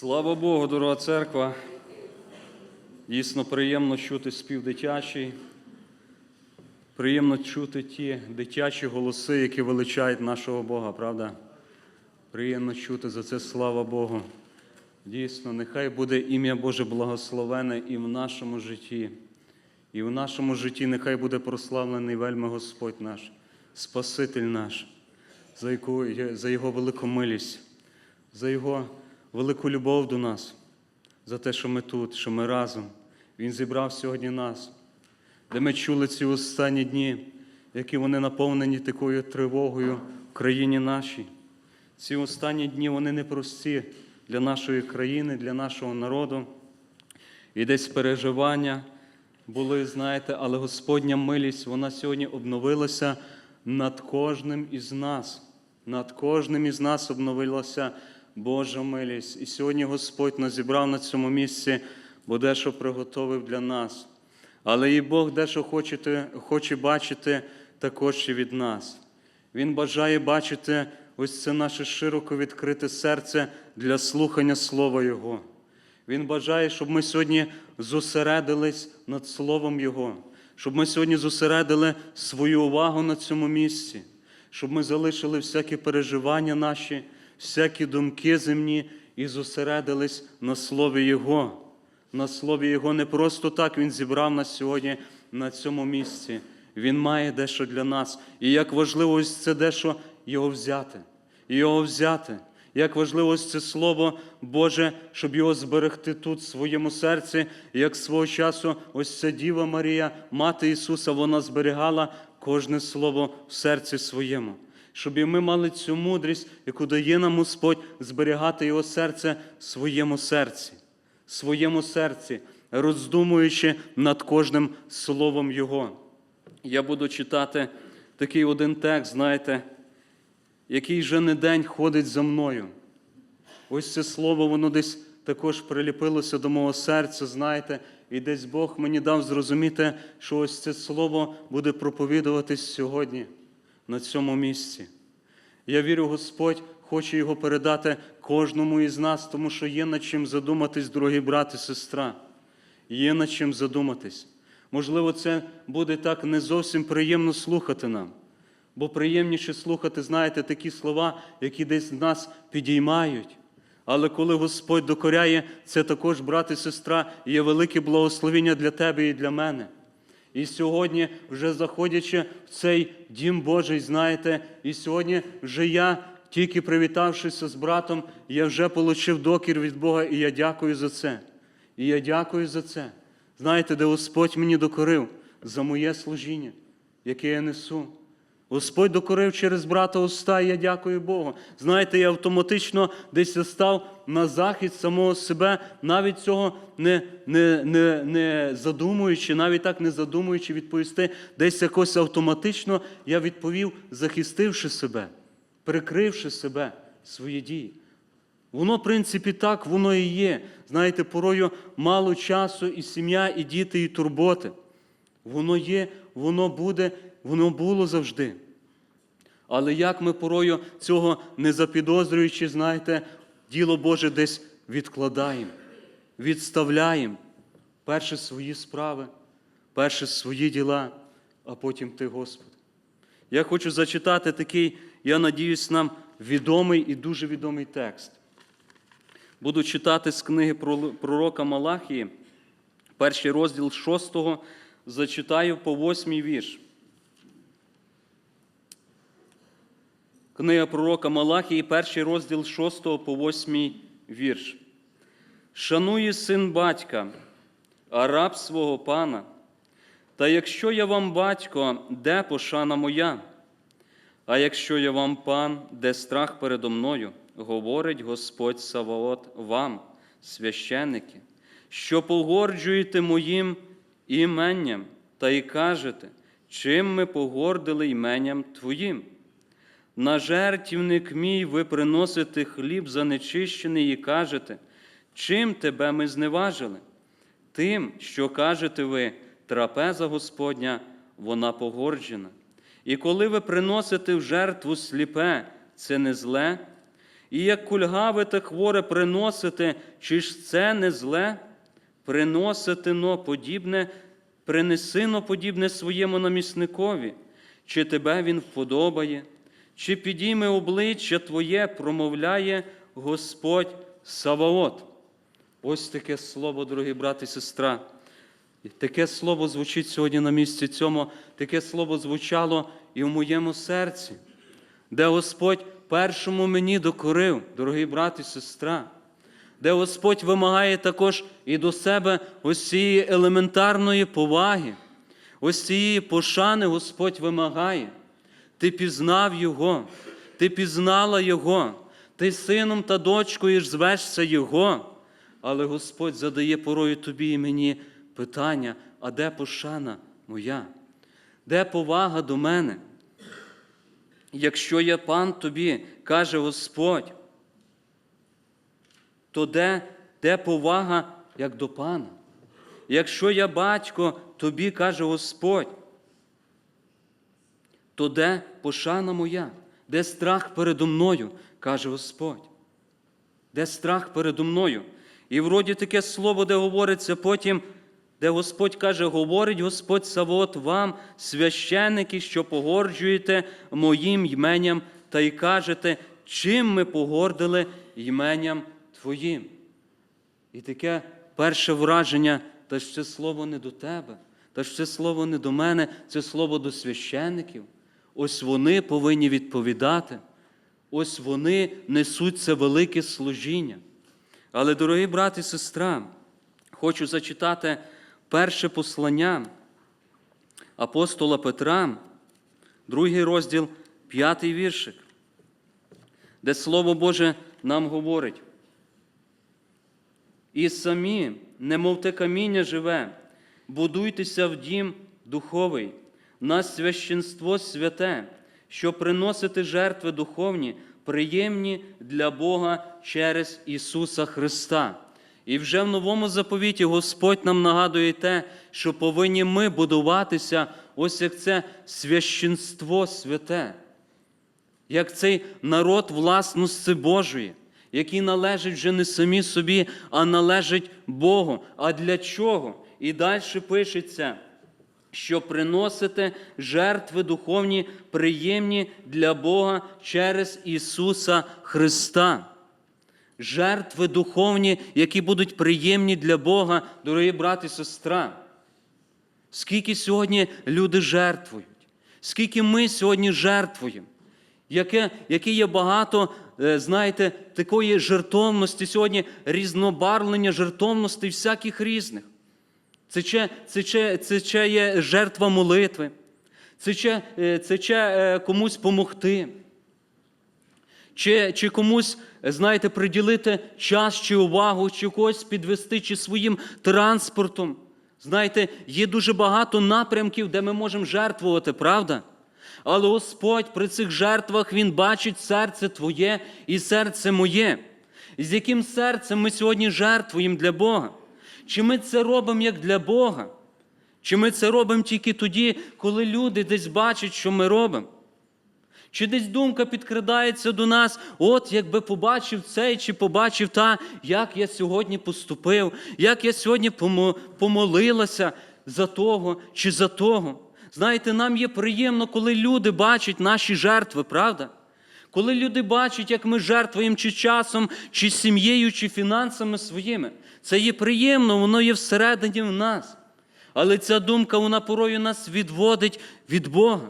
Слава Богу, дорога церква. Дійсно приємно чути спів дитячий. Приємно чути ті дитячі голоси, які величають нашого Бога, правда? Приємно чути за це слава Богу. Дійсно, нехай буде ім'я Боже благословене і в нашому житті. І в нашому житті нехай буде прославлений вельми Господь наш, Спаситель наш, за, яку, за Його велику милість, за Його велику любов до нас, за те, що ми тут, що ми разом. Він зібрав сьогодні нас, де ми чули ці останні дні, які вони наповнені такою тривогою в країні нашій. Ці останні дні вони непрості для нашої країни, для нашого народу. І десь переживання були, знаєте, але Господня милість, вона сьогодні обновилася над кожним із нас. Над кожним із нас обновилася Божа милість. І сьогодні Господь нас зібрав на цьому місці, бо дещо приготовив для нас. Але і Бог дещо хоче, хоче бачити також і від нас. Він бажає бачити ось це наше широко відкрите серце для слухання Слова Його. Він бажає, щоб ми сьогодні зосередились над Словом Його, щоб ми сьогодні зосередили свою увагу на цьому місці, щоб ми залишили всякі переживання наші, всякі думки земні і зосередились на Слові Його. На Слові Його не просто так Він зібрав нас сьогодні на цьому місці. Він має дещо для нас. І як важливо ось це дещо його взяти. Його взяти. Як важливо ось це Слово Боже, щоб його зберегти тут, в своєму серці, як свого часу, ось ця Діва Марія, Мати Ісуса, вона зберігала кожне слово в серці своєму. Щоб і ми мали цю мудрість, яку дає нам Господь, зберігати Його серце в своєму серці, в своєму серці, роздумуючи над кожним словом Його. Я буду читати такий один текст, знаєте, який же не день ходить за мною. Ось це слово, воно десь також приліпилося до мого серця, знаєте, і десь Бог мені дав зрозуміти, що ось це слово буде проповідуватись сьогодні на цьому місці. Я вірю, Господь хоче його передати кожному із нас, тому що є над чим задуматись, дорогі брат і сестра. Є над чим задуматись. Можливо, це буде так не зовсім приємно слухати нам. Бо приємніше слухати, знаєте, такі слова, які десь нас підіймають. Але коли Господь докоряє, це також, брат і сестра, є велике благословення для тебе і для мене. І сьогодні, вже заходячи в цей дім Божий, знаєте, і сьогодні вже я, тільки привітавшися з братом, я вже отримав докір від Бога, і я дякую за це. І я дякую за це. Знаєте, де Господь мені докорив за моє служіння, яке я несу. Господь докорив через брата уста, і я дякую Богу. Знаєте, я автоматично десь став на захист самого себе, навіть цього не не, не, не задумуючи, навіть так не задумуючи відповісти, десь якось автоматично я відповів, захистивши себе, прикривши себе свої дії. Воно, в принципі, так, воно і є. Знаєте, порою мало часу, і сім'я, і діти, і турботи. Воно є, воно буде, воно було завжди. Але як ми порою цього не запідозрюючи, знаєте, діло Боже десь відкладаємо, відставляємо перше свої справи, перше свої діла, а потім Ти, Господи. Я хочу зачитати такий, я надіюсь, нам відомий і дуже відомий текст. Буду читати з книги пророка Малахії, перший розділ 6, зачитаю по восьмій вірш. Книга пророка Малахії, перший розділ 6 по 8 вірш. Шанує син батька, а раб свого пана. Та якщо я вам батько, де пошана моя? А якщо я вам пан, де страх передо мною, говорить Господь Саваот вам, священники, що погорджуєте моїм іменням та й кажете, чим ми погордили іменням Твоїм? На жертівник мій ви приносите хліб занечищений і кажете, чим тебе ми зневажили? Тим, що кажете ви, трапеза Господня, вона погорджена. І коли ви приносите в жертву сліпе, це не зле, І як кульгаве та хворе приносите, чи ж це не зле? Приносити но подібне, принеси но подібне своєму намісникові, чи тебе він вподобає, чи підійме обличчя Твоє, промовляє Господь Саваот. Ось таке слово, дорогі брати і сестра. Таке слово звучить сьогодні на місці цьому, таке слово звучало і в моєму серці, де Господь першому мені докорив, дорогий брат і сестра, де Господь вимагає також і до себе ось цієї елементарної поваги, ось цієї пошани Господь вимагає. Ти пізнав Його, ти пізнала Його, ти сином та дочкою звешся Його. Але Господь задає порою тобі і мені питання: а де пошана моя? Де повага до мене? Якщо я пан тобі, каже Господь, то де, де повага як до пана? Якщо я батько, тобі каже Господь, то де пошана моя, де страх передо мною, каже Господь. Де страх передо мною? І вроді таке слово, де говориться потім, де Господь каже, говорить Господь Савот вам, священники, що погорджуєте моїм йменням, та й кажете, чим ми погордили йменням Твоїм. І таке перше враження, та це слово не до тебе, та ж це слово не до мене, це слово до священиків. Ось вони повинні відповідати. Ось вони несуть це велике служіння. Але, дорогі брати і сестра, хочу зачитати перше послання апостола Петра, другий розділ, п'ятий віршик, де Слово Боже нам говорить. І самі, немов те каміння живе, будуйтеся в дім духовий, на священство святе, що приносити жертви духовні, приємні для Бога через Ісуса Христа. І вже в новому заповіті Господь нам нагадує те, що повинні ми будуватися, ось як це священство святе, як цей народ власності Божої, який належить вже не самі собі, а належить Богу. А для чого? І далі пишеться, що приносите жертви духовні, приємні для Бога через Ісуса Христа. Жертви духовні, які будуть приємні для Бога, дорогі брати і сестра. Скільки сьогодні люди жертвують, скільки ми сьогодні жертвуємо, яке, яке є багато, е, знаєте, такої жертовності сьогодні, різнобарвлення жертовностей всяких різних. Це ще, це, ще, це ще є жертва молитви, це ще, е, це ще е, комусь помогти, чи, чи комусь, знаєте, приділити час чи увагу, чи когось підвести, чи своїм транспортом. Знаєте, є дуже багато напрямків, де ми можемо жертвувати, правда? Але Господь при цих жертвах Він бачить серце Твоє і серце моє. З яким серцем ми сьогодні жертвуємо для Бога? Чи ми це робимо як для Бога? Чи ми це робимо тільки тоді, коли люди десь бачать, що ми робимо? Чи десь думка підкрадається до нас, от якби побачив цей, чи побачив та, як я сьогодні поступив, як я сьогодні помолилася за того чи за того. Знаєте, нам є приємно, коли люди бачать наші жертви, правда? Коли люди бачать, як ми жертвуємо чи часом, чи сім'єю, чи фінансами своїми. Це є приємно, воно є всередині в нас. Але ця думка, вона порою нас відводить від Бога.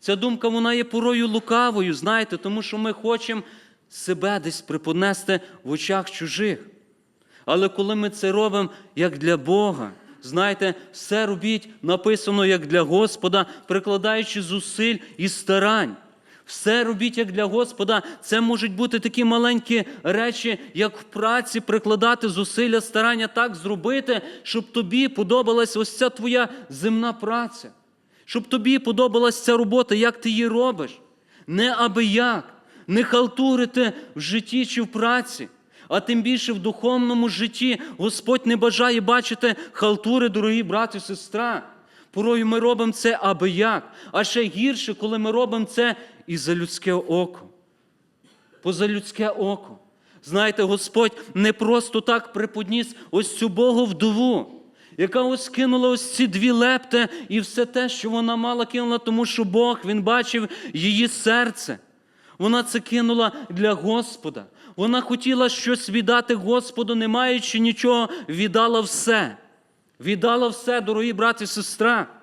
Ця думка вона є порою лукавою, знаєте, тому що ми хочемо себе десь приподнести в очах чужих. Але коли ми це робимо як для Бога, знаєте, все робіть написано як для Господа, прикладаючи зусиль і старань. Все робіть як для Господа. Це можуть бути такі маленькі речі, як в праці прикладати зусилля, старання так зробити, щоб тобі подобалась ось ця твоя земна праця. Щоб тобі подобалась ця робота, як ти її робиш. Не аби як, не халтурити в житті чи в праці, а тим більше в духовному житті Господь не бажає бачити халтури, дорогі брати і сестра. Порою ми робимо це аби як, а ще гірше, коли ми робимо це і за людське око. поза людське око. Знаєте, Господь не просто так приподніс ось цю Богу вдову, яка ось кинула ось ці дві лепти і все те, що вона мала, кинула, тому що Бог він бачив її серце. Вона це кинула для Господа. Вона хотіла щось віддати Господу, не маючи нічого, віддала все. Віддала все, дорогі брати і сестра.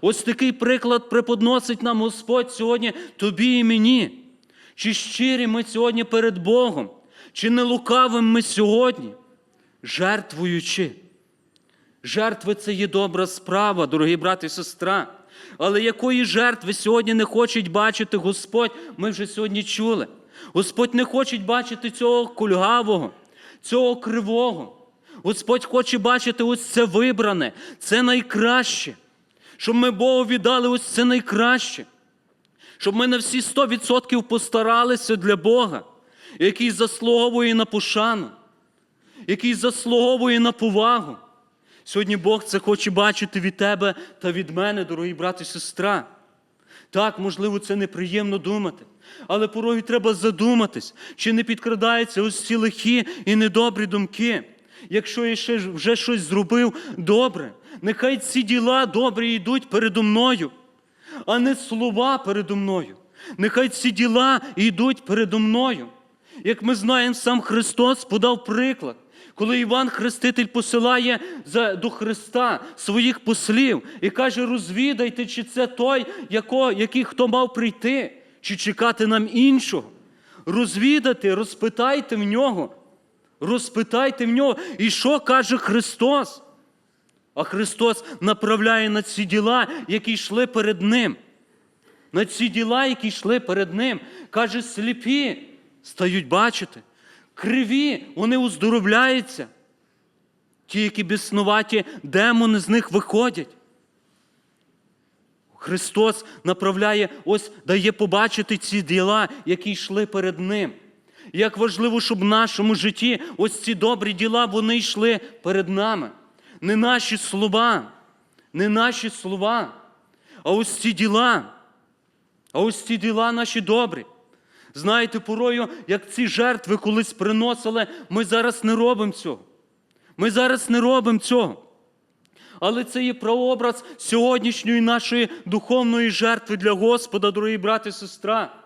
Ось такий приклад преподносить нам Господь сьогодні тобі і мені. Чи щирі ми сьогодні перед Богом, чи не лукавим ми сьогодні, жертвуючи. Жертви це є добра справа, дорогі брати і сестра. Але якої жертви сьогодні не хоче бачити Господь, ми вже сьогодні чули. Господь не хоче бачити цього кульгавого, цього кривого. Господь хоче бачити ось це вибране, це найкраще. Щоб ми Богу віддали ось це найкраще. Щоб ми на всі 100% постаралися для Бога, який заслуговує на пошану, який заслуговує на повагу. Сьогодні Бог це хоче бачити від тебе та від мене, дорогі брати і сестра. Так, можливо, це неприємно думати, але порою треба задуматись, чи не підкрадаються ось ці лихі і недобрі думки. Якщо я ще вже щось зробив добре, нехай ці діла добрі йдуть передо мною, а не слова передо мною. Нехай ці діла йдуть передо мною. Як ми знаємо, сам Христос подав приклад, коли Іван Хреститель посилає до Христа своїх послів і каже: розвідайте, чи це той, який хто мав прийти, чи чекати нам іншого. Розвідати, розпитайте в нього. Розпитайте в нього. І що каже Христос? А Христос направляє на ці діла, які йшли перед Ним. На ці діла, які йшли перед Ним. Каже, сліпі стають бачити, криві, вони оздоровляються. Ті, які безснуваті, демони з них виходять. Христос направляє, ось дає побачити ці діла, які йшли перед Ним. Як важливо, щоб в нашому житті ось ці добрі діла вони йшли перед нами. Не наші слова, не наші слова, а ось ці діла. А ось ці діла наші добрі. Знаєте, порою, як ці жертви колись приносили, ми зараз не робимо цього. Ми зараз не робимо цього. Але це є прообраз сьогоднішньої нашої духовної жертви для Господа, дорогі брати і сестра.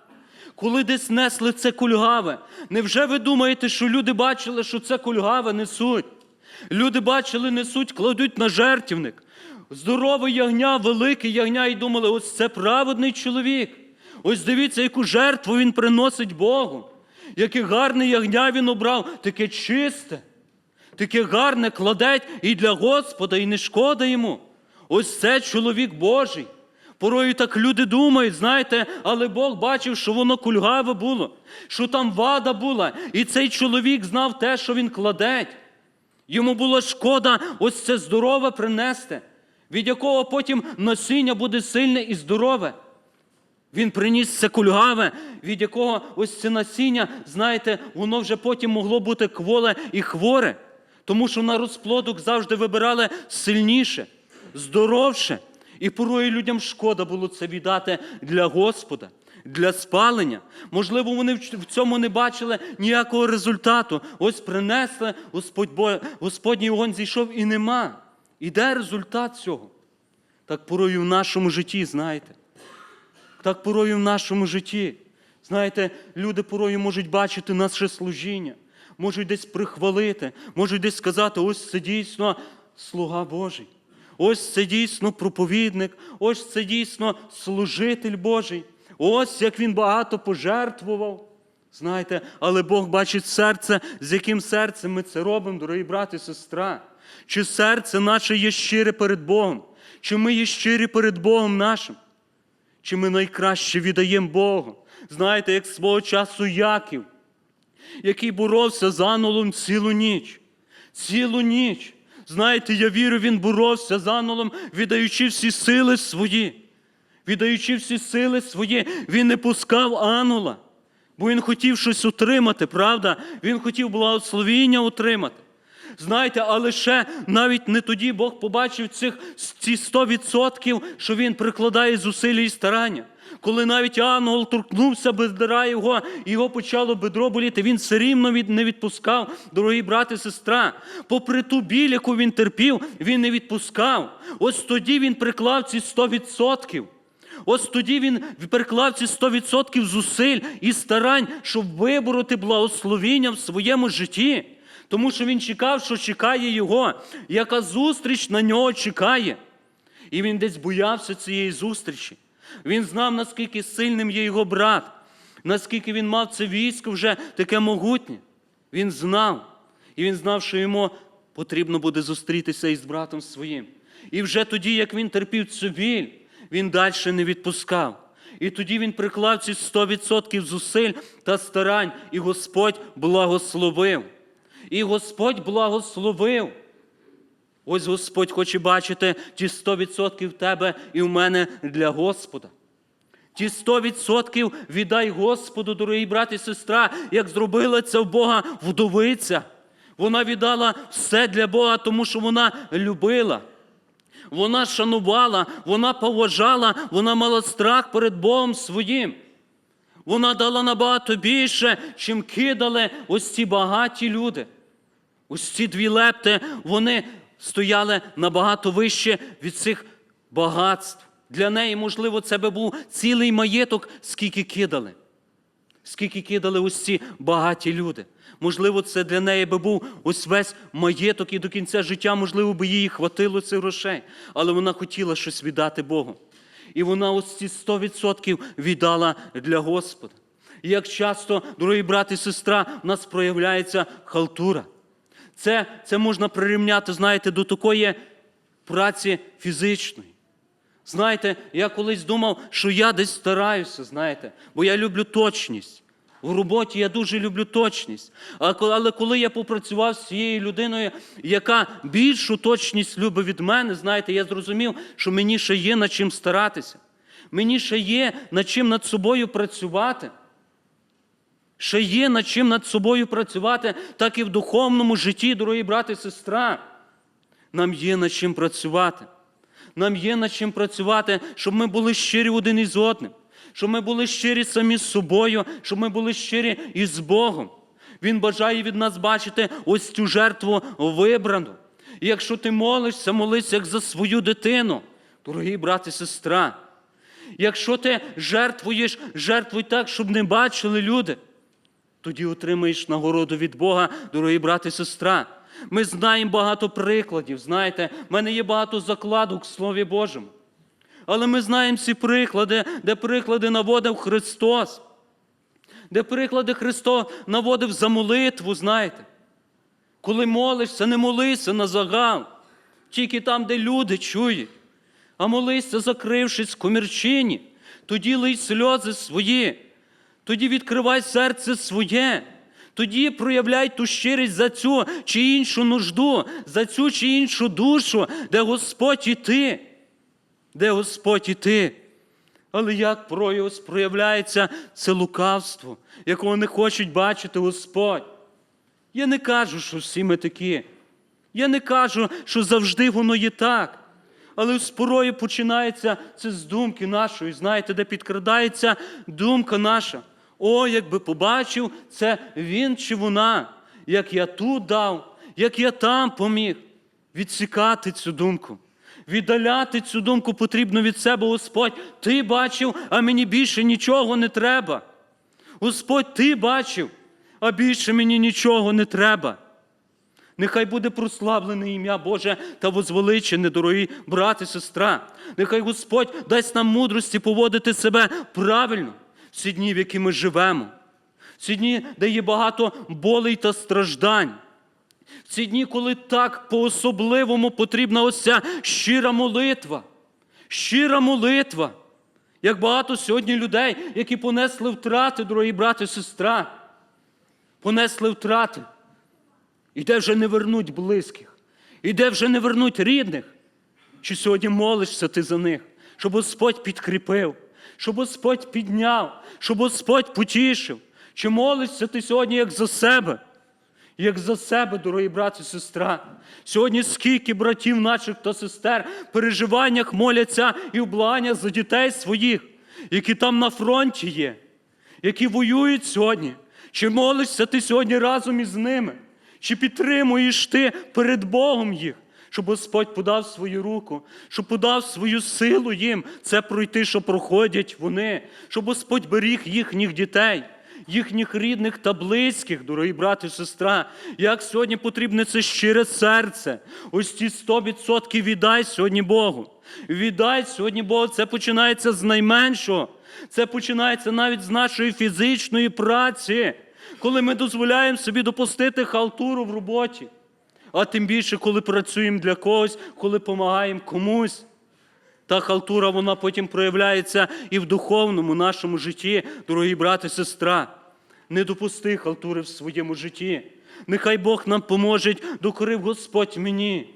Коли десь несли це кульгаве, невже ви думаєте, що люди бачили, що це кульгаве несуть? Люди бачили, несуть, кладуть на жертівник. Здорове ягня, велике ягня, і думали, ось це праведний чоловік. Ось дивіться, яку жертву він приносить Богу. Яке гарне ягня він обрав, таке чисте, таке гарне кладеть і для Господа, і не шкода йому. Ось це чоловік Божий. Порою так люди думають, знаєте, але Бог бачив, що воно кульгаве було, що там вада була, і цей чоловік знав те, що він кладеть. Йому було шкода ось це здорове принести, від якого потім насіння буде сильне і здорове. Він приніс це кульгаве, від якого ось це насіння, знаєте, воно вже потім могло бути кволе і хворе, тому що на розплодок завжди вибирали сильніше, здоровше. І порою людям шкода було це віддати для Господа, для спалення. Можливо, вони в цьому не бачили ніякого результату. Ось принесли, Господь, Господній вогонь зійшов і нема. І де результат цього? Так порою в нашому житті, знаєте. Так порою в нашому житті. Знаєте, люди порою можуть бачити наше служіння, можуть десь прихвалити, можуть десь сказати, ось це дійсно слуга Божий. Ось це дійсно проповідник, ось це дійсно служитель Божий. Ось як він багато пожертвував. Знаєте, але Бог бачить серце, з яким серцем ми це робимо, дорогі брати і сестра. Чи серце наше є щире перед Богом? Чи ми є щирі перед Богом нашим? Чи ми найкраще віддаємо Богу? Знаєте, як свого часу Яків, який боровся з анулом цілу ніч. Цілу ніч. Знаєте, я вірю, він боровся з анулом, віддаючи всі сили свої. Віддаючи всі сили свої, він не пускав анула, бо він хотів щось отримати, правда? Він хотів благословіння отримати. Знаєте, але ще навіть не тоді Бог побачив цих ці 100%, що він прикладає зусилля і старання. Коли навіть ангел торкнувся бедра його, і його почало бедро боліти, він все рівно не відпускав, дорогі брати і сестра. Попри ту біль, яку він терпів, він не відпускав. Ось тоді він приклав ці 100%. Ось тоді він приклав ці 100% зусиль і старань, щоб вибороти благословіння в своєму житті. Тому що він чекав, що чекає його, яка зустріч на нього чекає. І він десь боявся цієї зустрічі. Він знав, наскільки сильним є його брат, наскільки він мав це військо вже таке могутнє. Він знав. І він знав, що йому потрібно буде зустрітися із братом своїм. І вже тоді, як він терпів цю біль, він далі не відпускав. І тоді він приклав ці 100% зусиль та старань, і Господь благословив. І Господь благословив. Ось Господь хоче бачити ті 100% в тебе і в мене для Господа. Ті 100% віддай Господу, дорогі брат і сестра, як зробила це в Бога вдовиця. Вона віддала все для Бога, тому що вона любила. Вона шанувала, вона поважала, вона мала страх перед Богом своїм. Вона дала набагато більше, чим кидали ось ці багаті люди. Ось ці дві лепти, вони стояли набагато вище від цих багатств. Для неї, можливо, це би був цілий маєток, скільки кидали. Скільки кидали ось ці багаті люди. Можливо, це для неї би був ось весь маєток, і до кінця життя, можливо, би їй хватило цих грошей. Але вона хотіла щось віддати Богу. І вона ось ці 100% віддала для Господа. І як часто, дорогі брат і сестра, в нас проявляється халтура. Це, це можна прирівняти, знаєте, до такої праці фізичної. Знаєте, я колись думав, що я десь стараюся, знаєте, бо я люблю точність. В роботі я дуже люблю точність. Але коли я попрацював з цією людиною, яка більшу точність любить від мене, знаєте, я зрозумів, що мені ще є над чим старатися. Мені ще є над чим над собою працювати. Ще є над чим над собою працювати, так і в духовному житті, дорогі брати і сестра. Нам є над чим працювати. Нам є над чим працювати, щоб ми були щирі один із одним, щоб ми були щирі самі з собою, щоб ми були щирі із Богом. Він бажає від нас бачити ось цю жертву вибрану. І якщо ти молишся, молись як за свою дитину, дорогі брат і сестра. Якщо ти жертвуєш, жертвуй так, щоб не бачили люди тоді отримаєш нагороду від Бога, дорогі брати і сестра. Ми знаємо багато прикладів. Знаєте, в мене є багато закладок в Слові Божому. Але ми знаємо ці приклади, де приклади наводив Христос, де приклади Христос наводив за молитву, знаєте. Коли молишся, не молися на загал, тільки там, де люди чують, а молися, закрившись в комірчині, тоді лий сльози свої, тоді відкривай серце своє, тоді проявляй ту щирість за цю чи іншу нужду, за цю чи іншу душу, де Господь і ти, де Господь і ти. Але як прояв проявляється це лукавство, якого не хочуть бачити Господь? Я не кажу, що всі ми такі. Я не кажу, що завжди воно є так. Але з порою починається це з думки нашої, знаєте, де підкрадається думка наша. О, якби побачив, це він чи вона, як я тут дав, як я там поміг. Відсікати цю думку. Віддаляти цю думку потрібно від себе, Господь. Ти бачив, а мені більше нічого не треба. Господь, ти бачив, а більше мені нічого не треба. Нехай буде прославлене ім'я Боже та возвеличене, дорогі брат і сестра. Нехай Господь дасть нам мудрості поводити себе правильно ці дні, в які ми живемо. Ці дні, де є багато болей та страждань. Ці дні, коли так по-особливому потрібна ось ця щира молитва. Щира молитва. Як багато сьогодні людей, які понесли втрати, дорогі брати і сестра, понесли втрати. І де вже не вернуть близьких, і де вже не вернуть рідних. Чи сьогодні молишся ти за них, щоб Господь підкріпив, щоб Господь підняв, щоб Господь потішив. Чи молишся ти сьогодні як за себе? Як за себе, дорогі брат і сестра. Сьогодні скільки братів наших та сестер в переживаннях моляться і в благання за дітей своїх. які там на фронті є, які воюють сьогодні. Чи молишся ти сьогодні разом із ними? Чи підтримуєш ти перед Богом їх, щоб Господь подав свою руку, щоб подав свою силу їм це пройти, що проходять вони, щоб Господь беріг їхніх дітей, їхніх рідних та близьких, дорогі брати і сестра. Як сьогодні потрібне це щире серце. Ось ці 100% віддай сьогодні Богу. Віддай сьогодні Богу. Це починається з найменшого. Це починається навіть з нашої фізичної праці, коли ми дозволяємо собі допустити халтуру в роботі. А тим більше, коли працюємо для когось, коли допомагаємо комусь. Та халтура вона потім проявляється і в духовному нашому житті, дорогі брати і сестра. Не допусти халтури в своєму житті. Нехай Бог нам поможе, докорив Господь мені.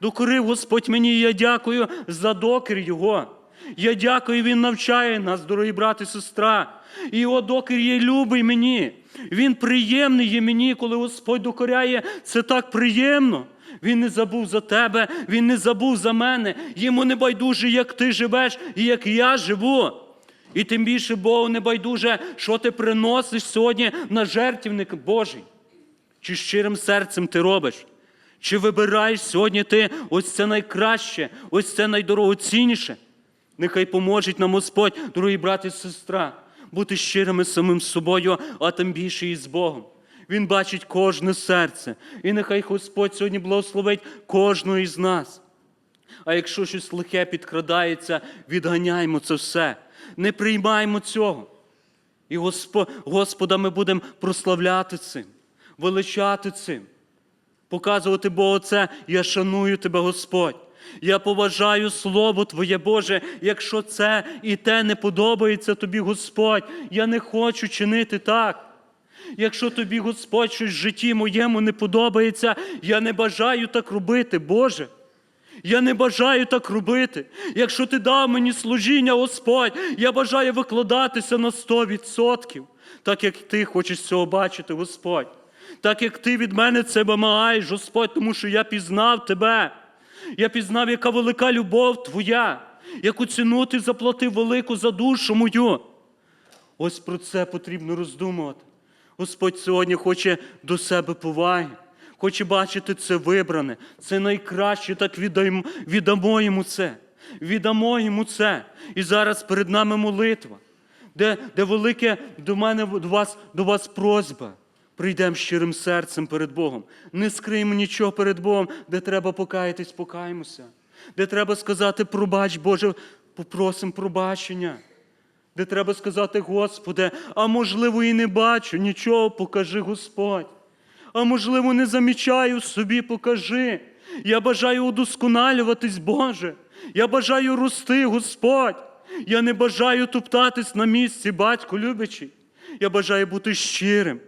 Докорив Господь мені, і я дякую за докір Його. Я дякую, Він навчає нас, дорогі брати і сестра. І його докір є любий мені. Він приємний є мені, коли Господь докоряє, це так приємно. Він не забув за тебе, він не забув за мене. Йому не байдуже, як ти живеш і як я живу. І тим більше Богу не байдуже, що ти приносиш сьогодні на жертвівник Божий. Чи щирим серцем ти робиш? Чи вибираєш сьогодні ти ось це найкраще, ось це найдорогоцінніше? Нехай поможе нам Господь, дорогі брати і сестра, бути щирими самим собою, а тим більше і з Богом. Він бачить кожне серце. І нехай Господь сьогодні благословить кожного із нас. А якщо щось лихе підкрадається, відганяємо це все. Не приймаємо цього. І Госпо- Господа ми будемо прославляти цим, величати цим, показувати Богу це, я шаную тебе, Господь. Я поважаю Слово Твоє Боже, якщо це і те не подобається тобі, Господь, я не хочу чинити так. Якщо тобі, Господь, щось в житті моєму не подобається, я не бажаю так робити, Боже. Я не бажаю так робити. Якщо ти дав мені служіння, Господь, я бажаю викладатися на 100%, так як ти хочеш цього бачити, Господь. Так як ти від мене це вимагаєш, Господь, тому що я пізнав тебе. Я пізнав, яка велика любов твоя, яку ціну ти заплатив велику за душу мою. Ось про це потрібно роздумувати. Господь сьогодні хоче до себе поваги, хоче бачити це вибране, це найкраще, так віддаємо, віддамо йому це. Віддамо йому це. І зараз перед нами молитва, де, де велике до мене до вас, до вас просьба. Прийдемо щирим серцем перед Богом. Не скриємо нічого перед Богом, де треба покаятись, покаємося. Де треба сказати, пробач, Боже, попросимо пробачення де треба сказати, Господи, а можливо, і не бачу, нічого, покажи, Господь. А можливо, не замічаю собі, покажи. Я бажаю удосконалюватись, Боже. Я бажаю рости, Господь. Я не бажаю топтатись на місці, батько любячий. Я бажаю бути щирим.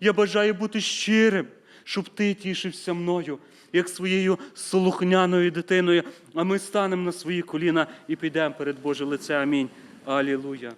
Я бажаю бути щирим, щоб ти тішився мною, як своєю слухняною дитиною. А ми станемо на свої коліна і підемо перед Боже лице. Амінь. Алілуя.